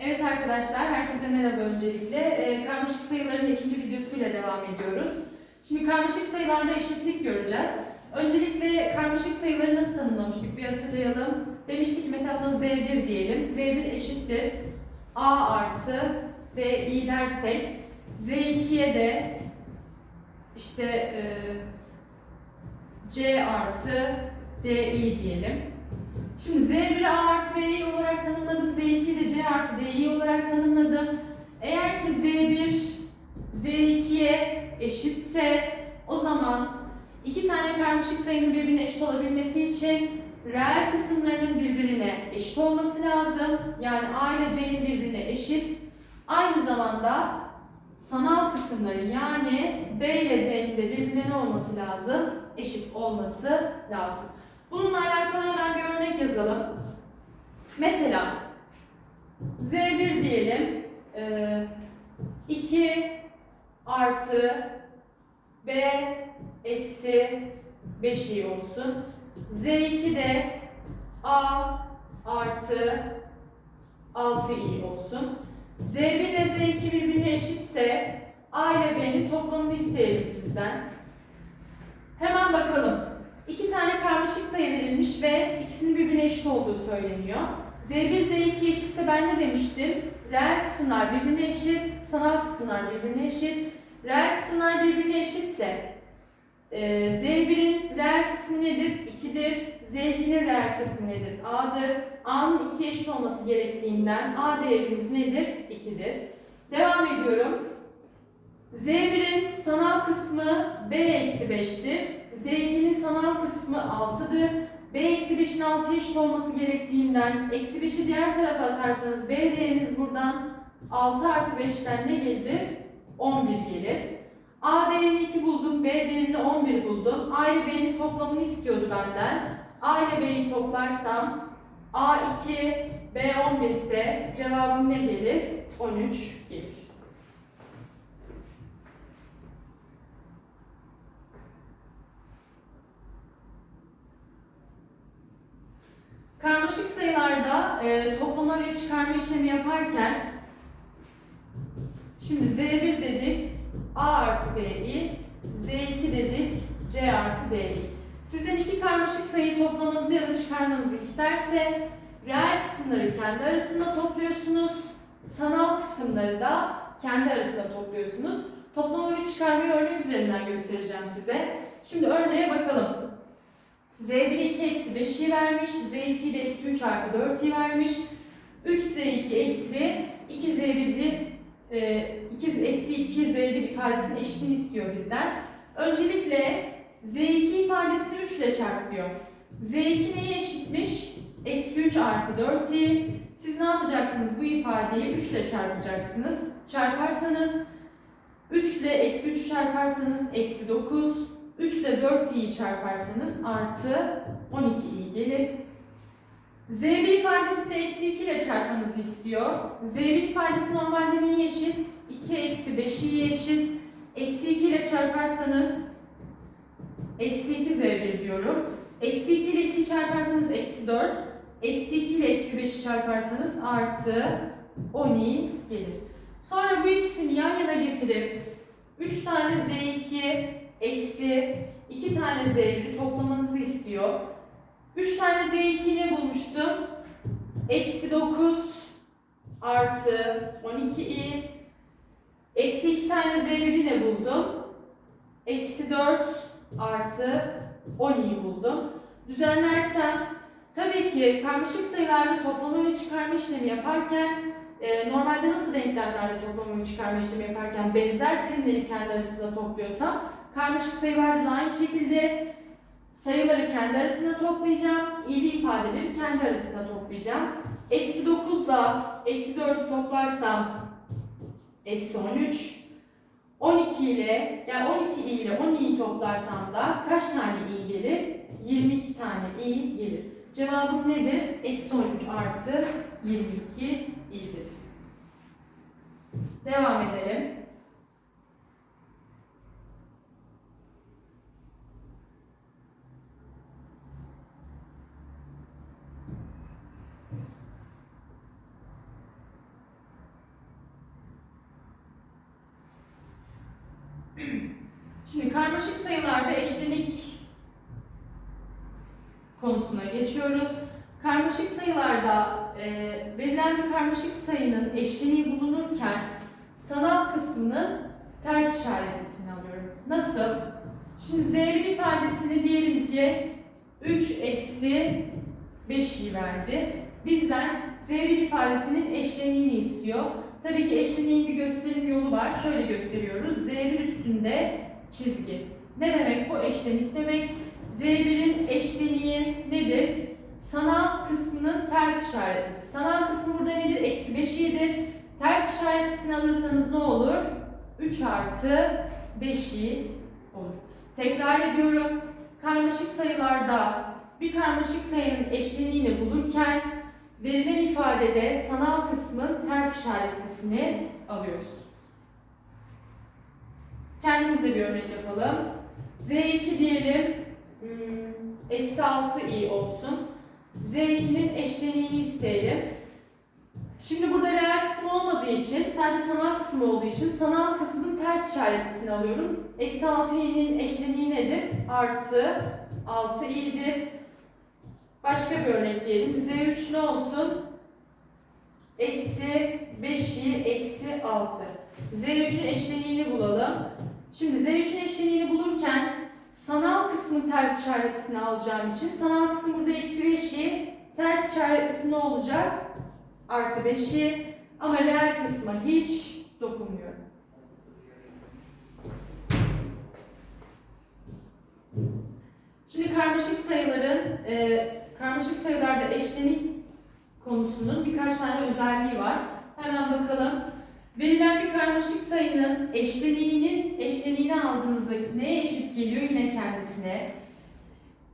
Evet arkadaşlar, herkese merhaba öncelikle. Ee, karmaşık sayıların ikinci videosuyla devam ediyoruz. Şimdi karmaşık sayılarda eşitlik göreceğiz. Öncelikle karmaşık sayıları nasıl tanımlamıştık bir hatırlayalım. Demiştik ki mesela buna Z1 diyelim. Z1 eşittir A artı B i dersek Z2'ye de işte e, C artı D i diyelim. Şimdi Z1'i A artı B'yi olarak tanımladım. Z2'yi de C artı D'yi olarak tanımladım. Eğer ki Z1 Z2'ye eşitse o zaman iki tane karmaşık sayının birbirine eşit olabilmesi için reel kısımlarının birbirine eşit olması lazım. Yani A ile C'nin birbirine eşit. Aynı zamanda sanal kısımların yani B ile D'nin de birbirine ne olması lazım? Eşit olması lazım. Bununla alakalı hemen bir örnek yazalım. Mesela Z1 diyelim. Ee, 2 artı B eksi 5 i olsun. Z2 de A artı 6 i olsun. Z1 ile Z2 birbirine eşitse A ile B'nin toplamını isteyelim sizden. Hemen bakalım. İki tane karmaşık sayı verilmiş ve ikisinin birbirine eşit olduğu söyleniyor. Z1, Z2 eşitse ben ne demiştim? Reel kısımlar birbirine eşit, sanal kısımlar birbirine eşit. Reel kısımlar birbirine eşitse e, Z1'in reel kısmı nedir? 2'dir. Z2'nin reel kısmı nedir? A'dır. A'nın 2 eşit olması gerektiğinden A değerimiz nedir? 2'dir. Devam ediyorum. Z1'in sanal kısmı B eksi 5'tir. Z2'nin sanal kısmı 6'dır. B eksi 5'in 6'ya eşit olması gerektiğinden eksi 5'i diğer tarafa atarsanız B değeriniz buradan 6 artı 5'ten ne gelir? 11 gelir. A değerini 2 buldum, B değerini 11 buldum. A ile B'nin toplamını istiyordu benden. A ile B'yi toplarsam A 2, B 11 ise cevabım ne gelir? 13 gelir. Karmaşık sayılarda e, toplama ve çıkarma işlemi yaparken şimdi Z1 dedik A artı B'yi, Z2 dedik C artı D'yi. Sizden iki karmaşık sayıyı toplamanızı ya da çıkarmanızı isterse reel kısımları kendi arasında topluyorsunuz, sanal kısımları da kendi arasında topluyorsunuz. Toplama ve çıkarmayı örnek üzerinden göstereceğim size. Şimdi örneğe bakalım. Z1 2 eksi 5'i vermiş. Z2 de eksi 3 artı 4'i vermiş. 3 Z2 eksi 2 Z1'i e, 2 eksi 2 Z1 ifadesinin eşitini istiyor bizden. Öncelikle Z2 ifadesini 3 ile çarp diyor. Z2 neye eşitmiş? Eksi 3 artı 4i. Siz ne yapacaksınız? Bu ifadeyi 3 ile çarpacaksınız. Çarparsanız 3 ile eksi 3 çarparsanız eksi 9. 3 ile 4i'yi çarparsanız artı 12i gelir. Z1 ifadesini de eksi 2 ile çarpmanızı istiyor. Z1 ifadesi normalde neye eşit? 2 eksi 5i'ye eşit. Eksi 2 ile çarparsanız eksi 2 Z1 diyorum. Eksi 2 ile 2 çarparsanız eksi 4. Eksi 2 ile eksi 5'i çarparsanız artı 10i gelir. Sonra bu ikisini yan yana getirip 3 tane Z2 eksi 2 tane Z1'i toplamanızı istiyor. 3 tane Z2'yi ne bulmuştum? Eksi 9 artı 12i. Eksi 2 tane Z1'i ne buldum? Eksi 4 artı 10'i buldum. Düzenlersem tabii ki karmaşık sayılarda toplama ve çıkarma işlemi yaparken e, normalde nasıl denklemlerde toplama ve çıkarma işlemi yaparken benzer terimleri kendi arasında topluyorsam karmaşık sayılarda da aynı şekilde sayıları kendi arasında toplayacağım. İyili ifadeleri kendi arasında toplayacağım. Eksi 9 ile eksi 4'ü toplarsam eksi 13. 12 ile yani 12 i ile 10i'yi toplarsam da kaç tane i gelir? 22 tane i gelir. Cevabım nedir? Eksi 13 artı 22 i'dir. Devam edelim. Şimdi karmaşık sayılarda eşlenik konusuna geçiyoruz. Karmaşık sayılarda e, verilen bir karmaşık sayının eşleniği bulunurken sanal kısmının ters işaretlisini alıyorum. Nasıl? Şimdi z1 ifadesini diyelim ki 3 eksi 5'i verdi. Bizden z1 ifadesinin eşleniğini istiyor. Tabii ki eşleniğin bir gösterim yolu var. Şöyle gösteriyoruz. z1 üstünde çizgi. Ne demek bu eşlenik demek? Z1'in eşleniği nedir? Sanal kısmının ters işaretlisi. Sanal kısım burada nedir? Eksi 5 i'dir. Ters işaretlisini alırsanız ne olur? 3 artı 5 i olur. Tekrar ediyorum. Karmaşık sayılarda bir karmaşık sayının eşleniğini bulurken verilen ifadede sanal kısmın ters işaretlisini alıyoruz. Kendimiz de bir örnek yapalım. Z2 diyelim, hmm, eksi 6 i olsun. Z2'nin eşleniğini isteyelim. Şimdi burada reel kısmı olmadığı için, sadece sanal kısmı olduğu için sanal kısmın ters işaretlisini alıyorum. Eksi 6 i'nin eşleniği nedir? Artı 6 i'dir. Başka bir örnek diyelim. Z3 ne olsun? Eksi 5 i eksi 6. Z3'ün eşleniğini bulalım. Şimdi Z3'ün eşleniğini bulurken sanal kısmın ters işaretlisini alacağım için sanal kısım burada eksi 5'i ters işaretlisi ne olacak? Artı 5'i ama reel kısma hiç dokunmuyorum. Şimdi karmaşık sayıların, e, karmaşık sayılarda eşlenik konusunun birkaç tane özelliği var. Hemen bakalım. Verilen bir karmaşık sayının eşleniğinin eşleniğini aldığınızda neye eşit geliyor? Yine kendisine.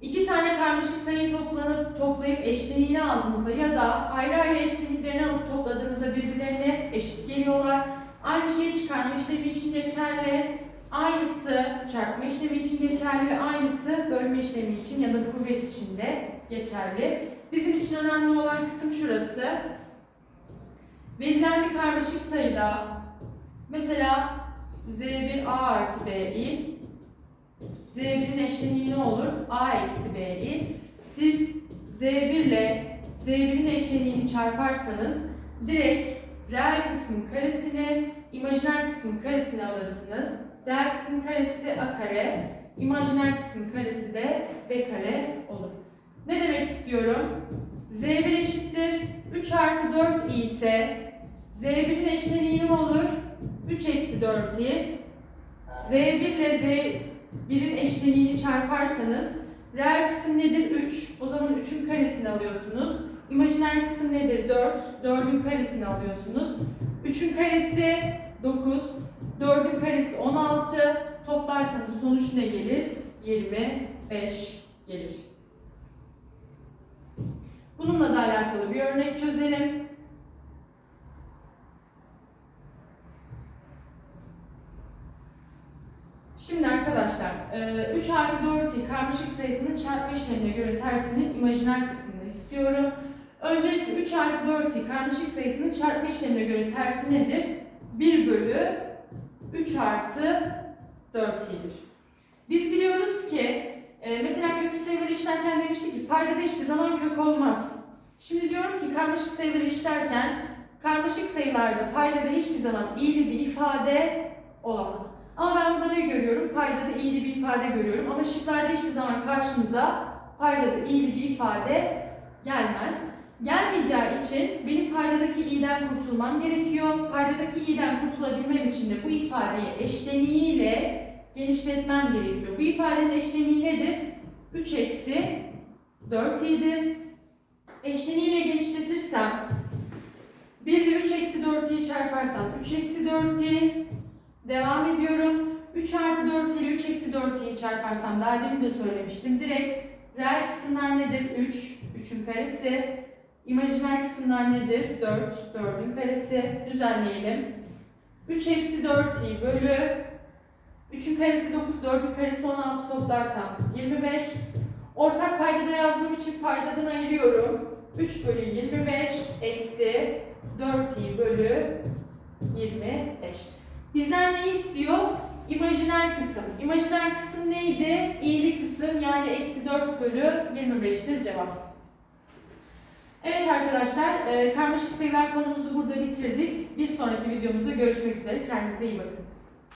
İki tane karmaşık sayıyı toplanıp toplayıp eşleniğini aldığınızda ya da ayrı ayrı eşleniklerini alıp topladığınızda birbirlerine eşit geliyorlar. Aynı şeyi çıkarma işlemi için geçerli. Aynısı çarpma işlemi için geçerli ve aynısı bölme işlemi için ya da kuvvet için de geçerli. Bizim için önemli olan kısım şurası. Verilen bir karmaşık sayıda mesela z1 a artı b'i z1'in eşleniği ne olur? a eksi b'i siz z1 ile z1'in eşleniğini çarparsanız direkt reel kısmın karesini imajiner kısmın karesini alırsınız. Reel kısmın karesi a kare, imajiner kısmın karesi de b kare olur. Ne demek istiyorum? z1 eşittir 3 artı 4 i ise Z1'in eşleniği ne olur? 3 eksi 4i. Z1 ile Z1'in eşleniğini çarparsanız reel kısım nedir? 3. O zaman 3'ün karesini alıyorsunuz. İmajiner kısım nedir? 4. 4'ün karesini alıyorsunuz. 3'ün karesi 9. 4'ün karesi 16. Toplarsanız sonuç ne gelir? 25 gelir. Bununla da alakalı bir örnek çözelim. Şimdi arkadaşlar, 3 artı 4i karmaşık sayısının çarpma işlemine göre tersinin imajiner kısmını istiyorum. Öncelikle 3 artı 4i karmaşık sayısının çarpma işlemine göre tersi nedir? 1 bölü 3 artı 4i'dir. Biz biliyoruz ki, e, mesela köklü sayıları işlerken demiştik ki paydada hiçbir zaman kök olmaz. Şimdi diyorum ki karmaşık sayıları işlerken karmaşık sayılarda paydada hiçbir zaman iyili bir ifade olamaz. Ama ben burada ne görüyorum? Paydada iyili bir ifade görüyorum. Ama şıklarda hiçbir zaman karşınıza paydada iyili bir ifade gelmez. Gelmeyeceği için benim paydadaki i'den kurtulmam gerekiyor. Paydadaki i'den kurtulabilmem için de bu ifadeyi eşleniğiyle genişletmem gerekiyor. Bu ifadenin eşleniği nedir? 3 eksi 4 i'dir. Eşleniğiyle genişletirsem 1 ile 3 eksi 4i'yi çarparsam 3 eksi 4i Devam ediyorum. 3 artı 4 ile 3 eksi 4'yi çarparsam daha demin de söylemiştim. Direkt reel kısımlar nedir? 3, 3'ün karesi. İmajiner kısımlar nedir? 4, 4'ün karesi. Düzenleyelim. 3 eksi 4'yi bölü 3'ün karesi 9, 4'ün karesi 16 toplarsam 25. Ortak paydada yazdığım için paydadan ayırıyorum. 3 bölü 25 eksi 4i bölü 25. Bizden ne istiyor? İmajiner kısım. İmajiner kısım neydi? İyili kısım yani eksi 4 bölü 25'tir cevap. Evet arkadaşlar, e, karmaşık sayılar konumuzu burada bitirdik. Bir sonraki videomuzda görüşmek üzere. Kendinize iyi bakın.